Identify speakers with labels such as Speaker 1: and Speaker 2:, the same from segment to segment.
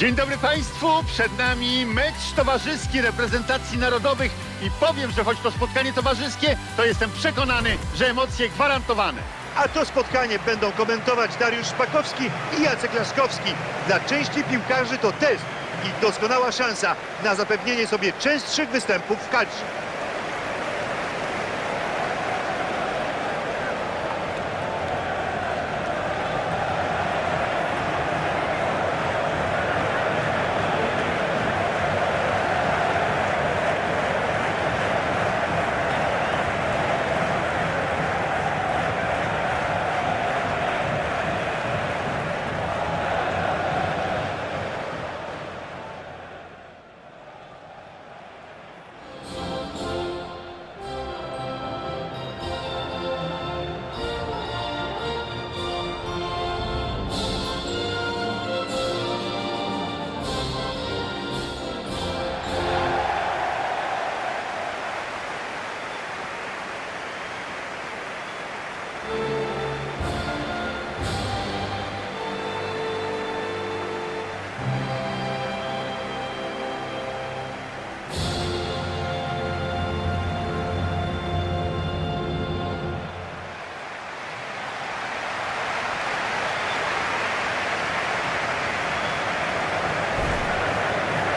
Speaker 1: Dzień dobry Państwu, przed nami mecz towarzyski reprezentacji narodowych i powiem, że choć to spotkanie towarzyskie, to jestem przekonany, że emocje gwarantowane.
Speaker 2: A to spotkanie będą komentować Dariusz Szpakowski i Jacek Laszkowski. Dla części piłkarzy to test i doskonała szansa na zapewnienie sobie częstszych występów w kadrze.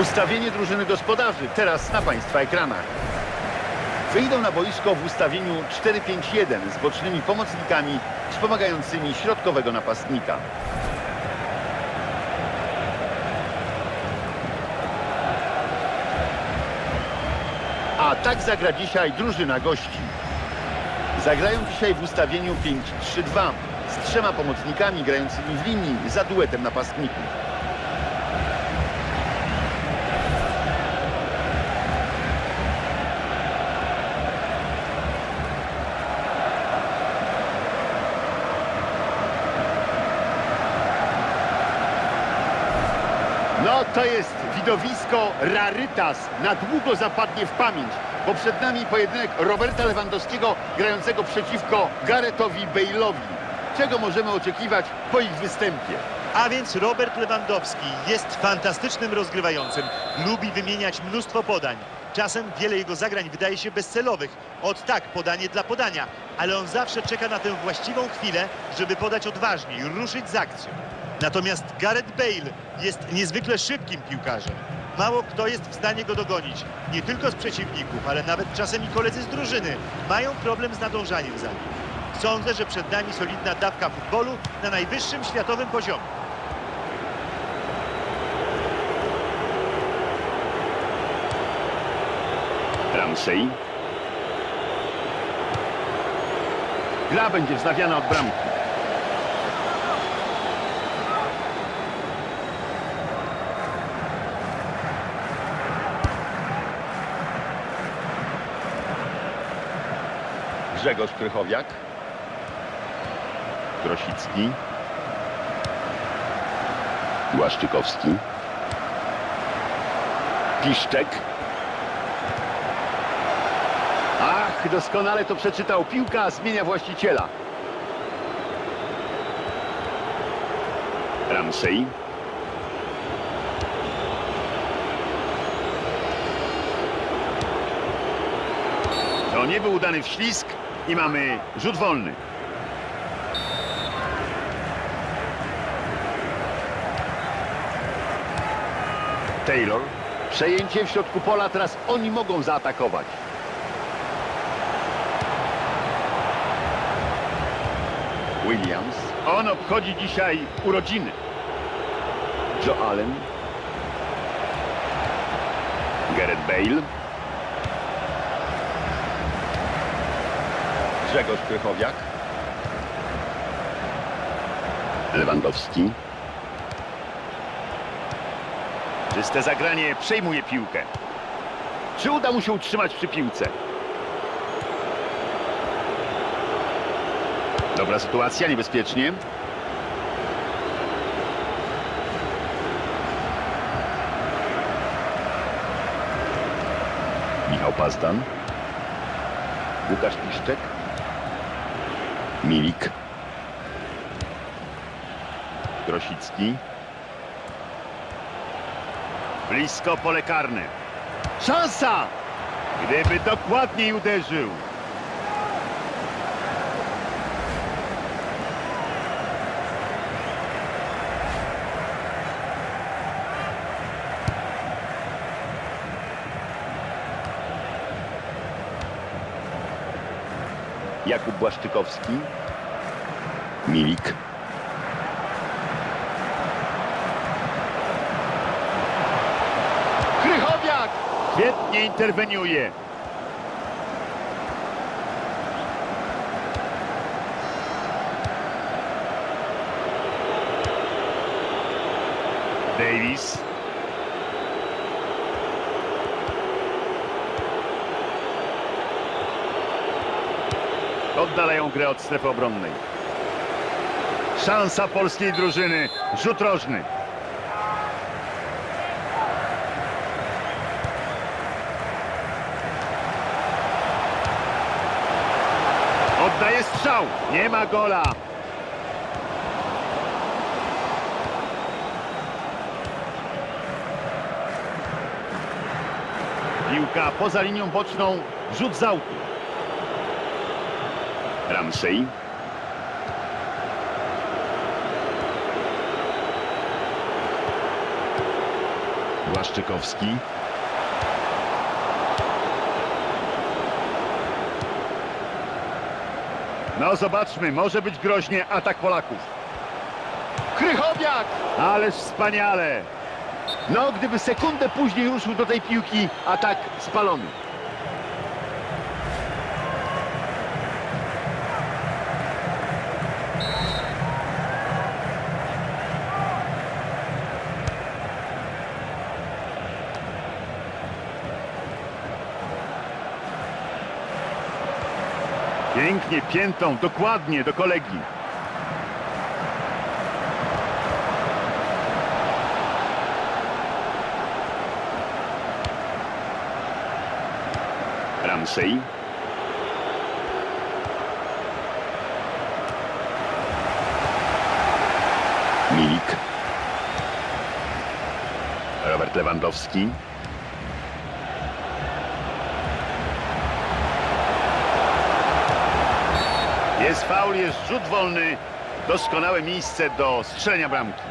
Speaker 1: Ustawienie drużyny gospodarzy teraz na Państwa ekranach. Wyjdą na boisko w ustawieniu 4-5-1 z bocznymi pomocnikami wspomagającymi środkowego napastnika. A tak zagra dzisiaj drużyna gości. Zagrają dzisiaj w ustawieniu 5-3-2 z trzema pomocnikami grającymi w linii za duetem napastników. To jest widowisko rarytas, na długo zapadnie w pamięć, bo przed nami pojedynek Roberta Lewandowskiego grającego przeciwko Garethowi Bale'owi. Czego możemy oczekiwać po ich występie?
Speaker 2: A więc Robert Lewandowski jest fantastycznym rozgrywającym. Lubi wymieniać mnóstwo podań. Czasem wiele jego zagrań wydaje się bezcelowych. Od tak, podanie dla podania. Ale on zawsze czeka na tę właściwą chwilę, żeby podać odważnie i ruszyć z akcją. Natomiast Gareth Bale jest niezwykle szybkim piłkarzem. Mało kto jest w stanie go dogonić. Nie tylko z przeciwników, ale nawet czasem i koledzy z drużyny mają problem z nadążaniem za nim. Sądzę, że przed nami solidna dawka futbolu na najwyższym światowym poziomie.
Speaker 1: Ramsey. Gra będzie wznawiana od bramki. Grzegorz Krychowiak. Grosicki. Błaszczykowski. Piszczek. Ach, doskonale to przeczytał. Piłka zmienia właściciela. Ramsey. To nie był udany wślizg i mamy rzut wolny. Taylor. Przejęcie w środku pola, teraz oni mogą zaatakować. Williams. On obchodzi dzisiaj urodziny. Joe Allen. Gareth Bale. Grzegorz Krychowiak. Lewandowski. Czyste zagranie przejmuje piłkę. Czy uda mu się utrzymać przy piłce? Dobra sytuacja, niebezpiecznie. Michał Pazdan. Łukasz Piszczek. Milik. Grosicki. Blisko pole karne. Szansa! Gdyby dokładniej uderzył. Jakub Błaszczykowski. Milik. Krychowiak! Świetnie interweniuje. Davis. Oddalają grę od strefy obronnej. Szansa polskiej drużyny. Rzut rożny. Oddaje strzał. Nie ma gola. Piłka poza linią boczną. Rzut z autu. Ramsey. Błaszczykowski. No zobaczmy, może być groźnie atak Polaków. Krychowiak! Ależ wspaniale! No, gdyby sekundę później ruszył do tej piłki, atak spalony. Pięknie, piętą, dokładnie do kolegi. Ramsey. Milik. Robert Lewandowski. Jest faul, jest rzut wolny. Doskonałe miejsce do strzelenia bramki.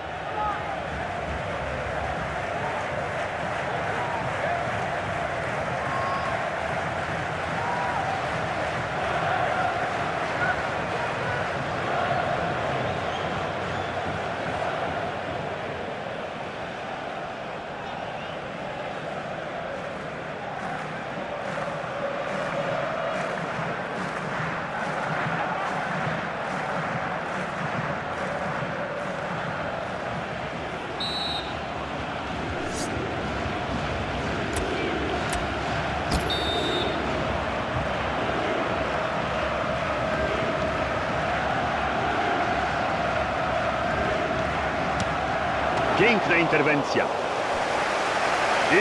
Speaker 1: Interwencja.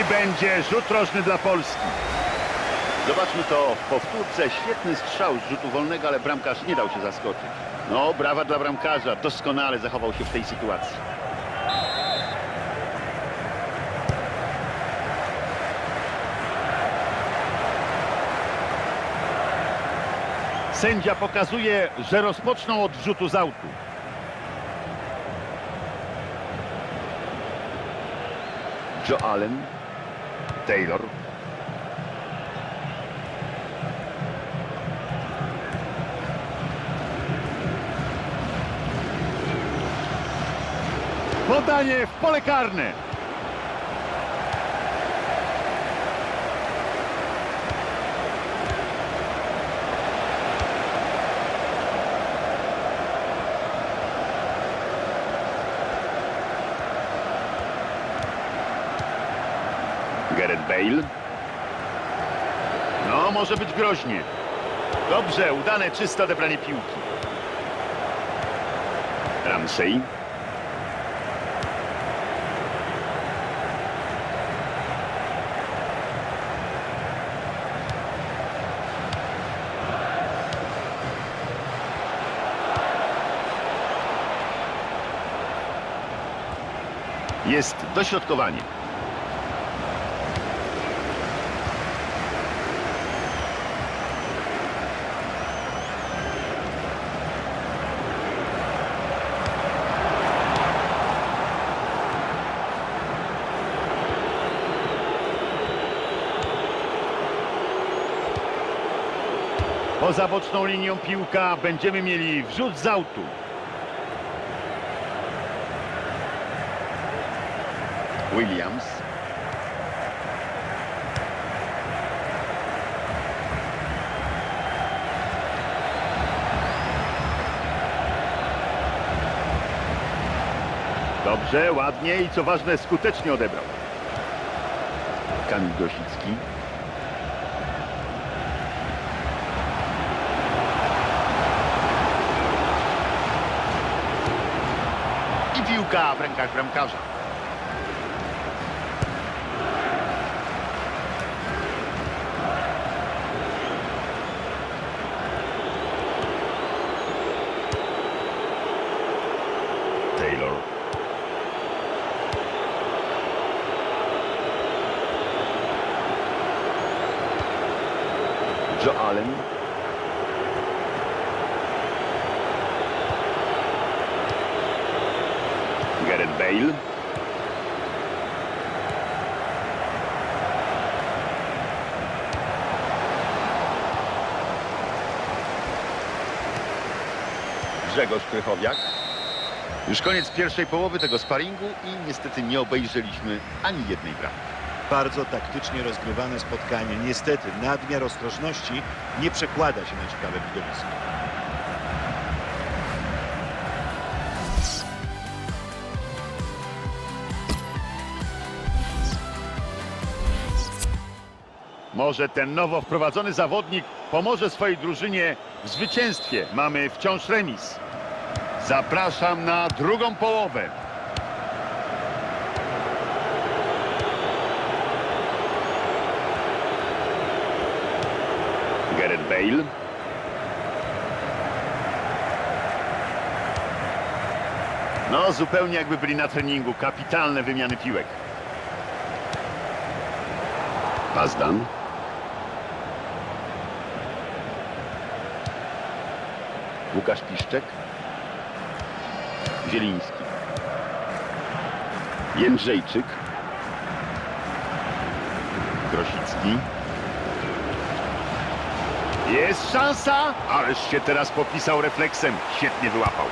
Speaker 1: I będzie rzut rożny dla Polski. Zobaczmy to w powtórce. Świetny strzał z rzutu wolnego, ale bramkarz nie dał się zaskoczyć. No, brawa dla bramkarza. Doskonale zachował się w tej sytuacji. Sędzia pokazuje, że rozpoczną od rzutu z autu. Joe Allen, Taylor. Podanie w pole karne. Gareth Bale. No, może być groźnie. Dobrze, udane, czyste odebranie piłki. Ramsey. Jest dośrodkowanie. Poza boczną linią piłka będziemy mieli wrzut z autu. Williams. Dobrze, ładnie i co ważne skutecznie odebrał. Kamil Grosicki. I piłka w rękach bramkarza. Taylor. Joe Allen. Gareth Bale. Grzegorz Krychowiak. Już koniec pierwszej połowy tego sparingu i niestety nie obejrzeliśmy ani jednej bramki.
Speaker 2: Bardzo taktycznie rozgrywane spotkanie. Niestety nadmiar ostrożności nie przekłada się na ciekawe widowisko.
Speaker 1: Może ten nowo wprowadzony zawodnik pomoże swojej drużynie w zwycięstwie. Mamy wciąż remis. Zapraszam na drugą połowę. Gareth Bale. No, zupełnie jakby byli na treningu. Kapitalne wymiany piłek. Pazdan. Łukasz Piszczek. Zieliński. Jędrzejczyk. Grosicki. Jest szansa, ależ się teraz popisał refleksem. Świetnie wyłapał.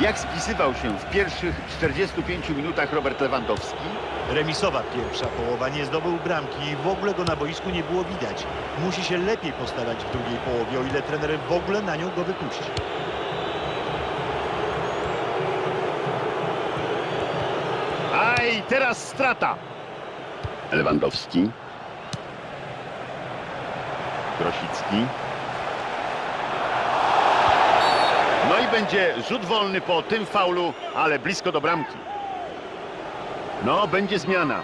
Speaker 1: Jak spisywał się w pierwszych 45 minutach Robert Lewandowski?
Speaker 2: Remisowa pierwsza połowa nie zdobył bramki i w ogóle go na boisku nie było widać. Musi się lepiej postarać w drugiej połowie, o ile trener w ogóle na nią go wypuści.
Speaker 1: Aj, teraz strata. Lewandowski. Grosicki. Będzie rzut wolny po tym faulu, ale blisko do bramki. No, będzie zmiana.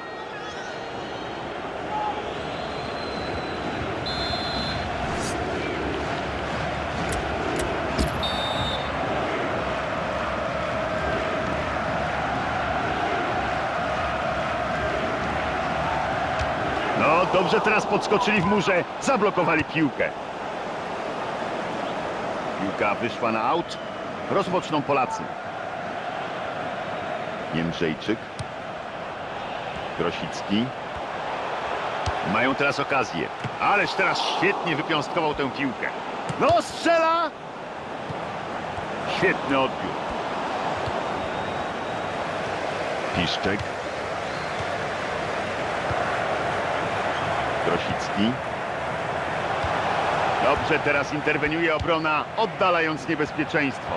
Speaker 1: No, dobrze teraz podskoczyli w murze, zablokowali piłkę. Piłka wyszła na aut. Rozpoczną Polacy. Jędrzejczyk. Grosicki. Mają teraz okazję. Ależ teraz świetnie wypiąstkował tę piłkę. No, strzela! Świetny odbiór. Piszczek. Grosicki. Dobrze, teraz interweniuje obrona, oddalając niebezpieczeństwo.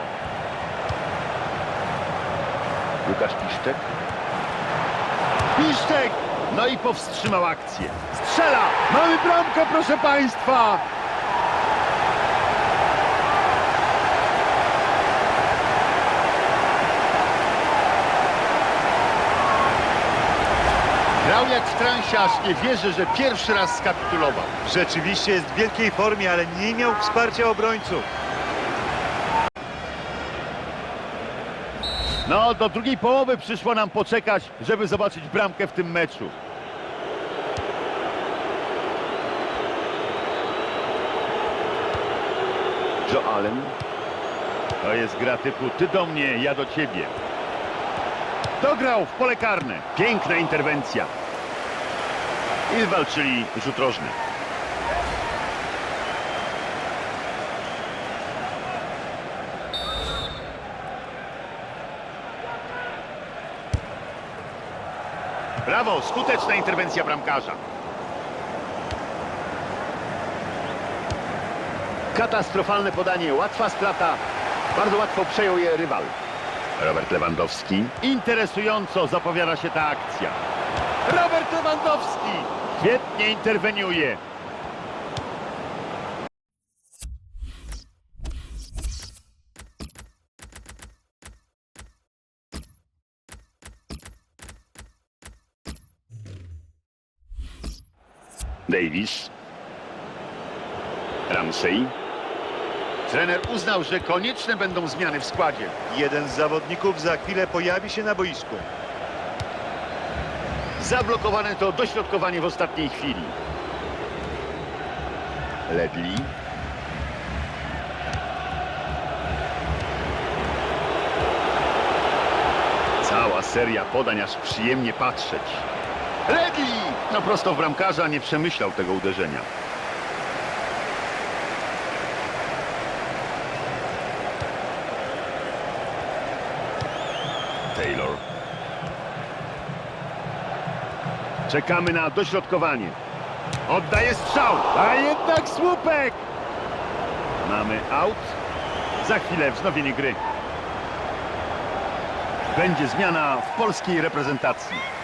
Speaker 1: Łukasz Piszczek. Piszczek! No i powstrzymał akcję. Strzela! Mamy bramkę, proszę Państwa! Grał jak w transie, aż nie wierzę, że pierwszy raz skapitulował.
Speaker 2: Rzeczywiście jest w wielkiej formie, ale nie miał wsparcia obrońców.
Speaker 1: No, do drugiej połowy przyszło nam poczekać, żeby zobaczyć bramkę w tym meczu. Joe Allen. To jest gra typu ty do mnie, ja do ciebie. Dograł w pole karne. Piękna interwencja. I walczyli rzut rożny. Brawo, skuteczna interwencja bramkarza. Katastrofalne podanie, łatwa strata. Bardzo łatwo przejął je rywal. Robert Lewandowski. Interesująco zapowiada się ta akcja. Robert Lewandowski świetnie interweniuje. Davis. Ramsey. Trener uznał, że konieczne będą zmiany w składzie.
Speaker 2: Jeden z zawodników za chwilę pojawi się na boisku.
Speaker 1: Zablokowane to dośrodkowanie w ostatniej chwili. Ledley. Cała seria podań, aż przyjemnie patrzeć. Ledley! No prosto w bramkarza nie przemyślał tego uderzenia. Taylor. Czekamy na dośrodkowanie. Oddaje strzał, a jednak słupek! Mamy out. Za chwilę wznowienie gry. Będzie zmiana w polskiej reprezentacji.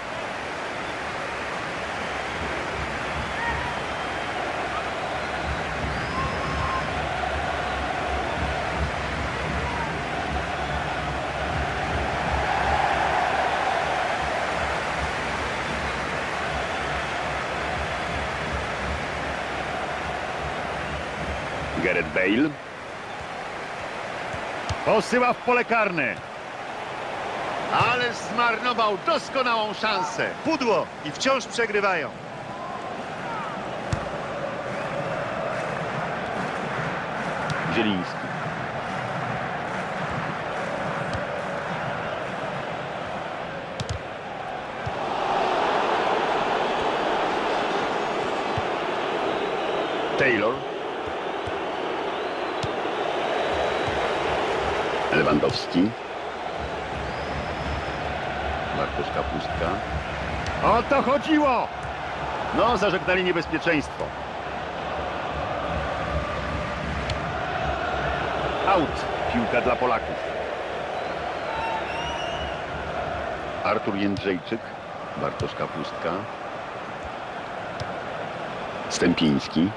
Speaker 1: Gareth Bale. Posyła w pole karne. Ale zmarnował doskonałą szansę.
Speaker 2: Pudło i wciąż przegrywają.
Speaker 1: Zieliński. Taylor. Lewandowski. Bartosz Kapustka. O to chodziło! No, zażegnali niebezpieczeństwo. Out. Piłka dla Polaków. Artur Jędrzejczyk. Bartosz Kapustka. Stępiński.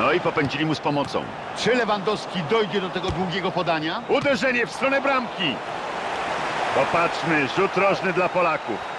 Speaker 1: No i popędzili mu z pomocą. Czy Lewandowski dojdzie do tego długiego podania? Uderzenie w stronę bramki. Popatrzmy, rzut rożny dla Polaków.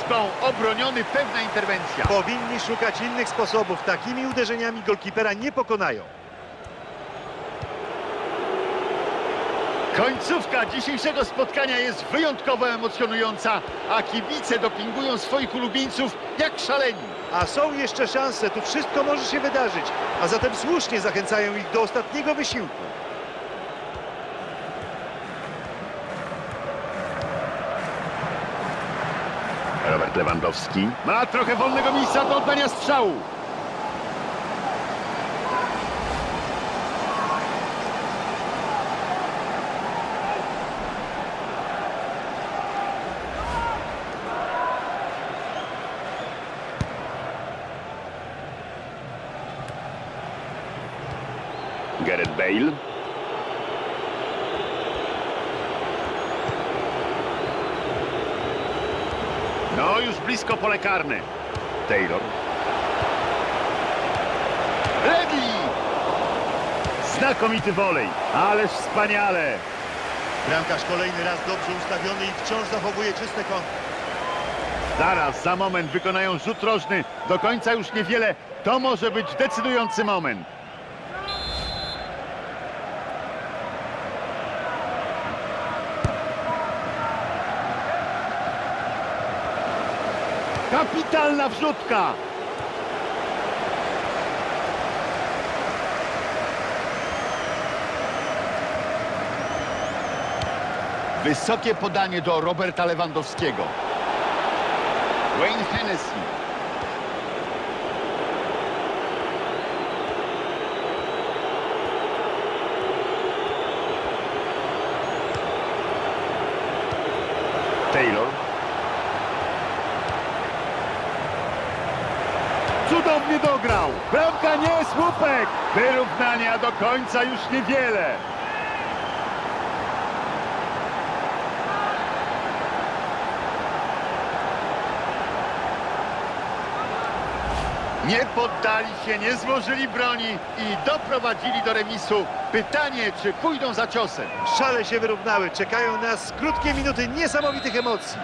Speaker 1: Główką, obroniony, pewna interwencja.
Speaker 2: Powinni szukać innych sposobów. Takimi uderzeniami golkipera nie pokonają.
Speaker 1: Końcówka dzisiejszego spotkania jest wyjątkowo emocjonująca, a kibice dopingują swoich ulubieńców jak szaleni.
Speaker 2: A są jeszcze szanse, tu wszystko może się wydarzyć. A zatem słusznie zachęcają ich do ostatniego wysiłku.
Speaker 1: Robert Lewandowski ma trochę wolnego miejsca do oddania strzału. Gareth Bale. No, już blisko pole karne. Taylor. Ledley! Znakomity wolej, ależ wspaniale.
Speaker 2: Bramkarz kolejny raz dobrze ustawiony i wciąż zachowuje czyste kąty.
Speaker 1: Zaraz, za moment wykonają rzut rożny. Do końca już niewiele. To może być decydujący moment. Kapitalna wrzutka! Wysokie podanie do Roberta Lewandowskiego. Wayne Hennessy. Taylor. Cudownie Bramka nie, słupek. Wyrównania do końca już niewiele. Nie poddali się, nie złożyli broni i doprowadzili do remisu. Pytanie, czy pójdą za ciosem.
Speaker 2: Szale się wyrównały, czekają nas krótkie minuty niesamowitych emocji.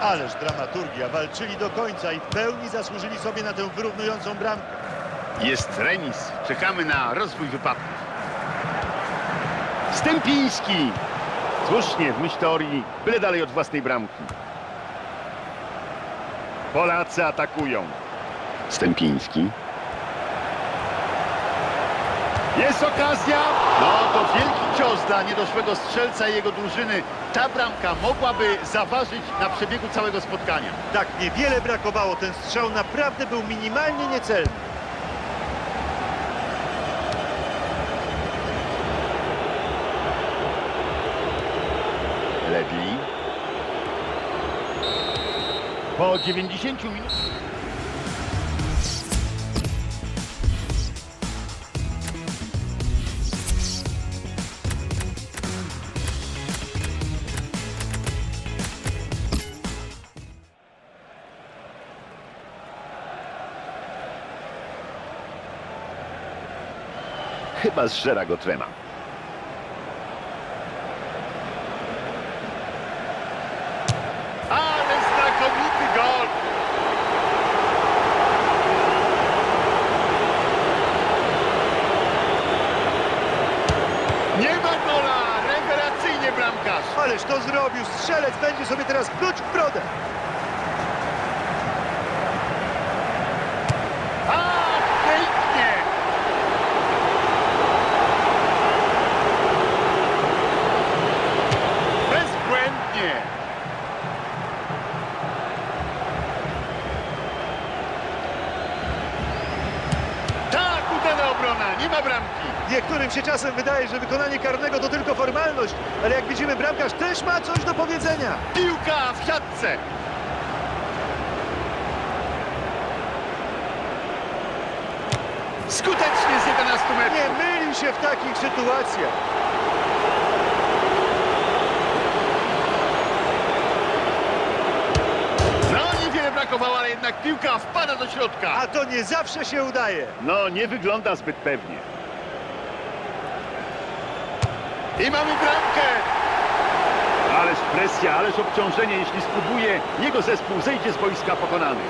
Speaker 2: Ależ dramaturgia, walczyli do końca i w pełni zasłużyli sobie na tę wyrównującą bramkę.
Speaker 1: Jest remis. Czekamy na rozwój wypadków. Stępiński. Słusznie, w myśl teorii, byle dalej od własnej bramki. Polacy atakują. Stępiński. Jest okazja! No to wielki cios dla niedoszłego strzelca i jego drużyny. Ta bramka mogłaby zaważyć na przebiegu całego spotkania.
Speaker 2: Tak niewiele brakowało, ten strzał naprawdę był minimalnie niecelny.
Speaker 1: Po 90 minutach. Chyba zżera go trema. Ale znakomity gol! Nie ma gola! Rewelacyjnie bramkarz!
Speaker 2: Ależ to zrobił, strzelec będzie sobie teraz pluć w brodę. Czasem wydaje, że wykonanie karnego to tylko formalność, ale jak widzimy bramkarz też ma coś do powiedzenia.
Speaker 1: Piłka w siatce. Skutecznie z 11 metrów.
Speaker 2: Nie myli się w takich sytuacjach.
Speaker 1: No, niewiele brakowało, ale jednak piłka wpada do środka.
Speaker 2: A to nie zawsze się udaje.
Speaker 1: No, nie wygląda zbyt pewnie. I mamy bramkę! Ależ presja, ależ obciążenie, jeśli spróbuje, jego zespół zejdzie z boiska pokonany.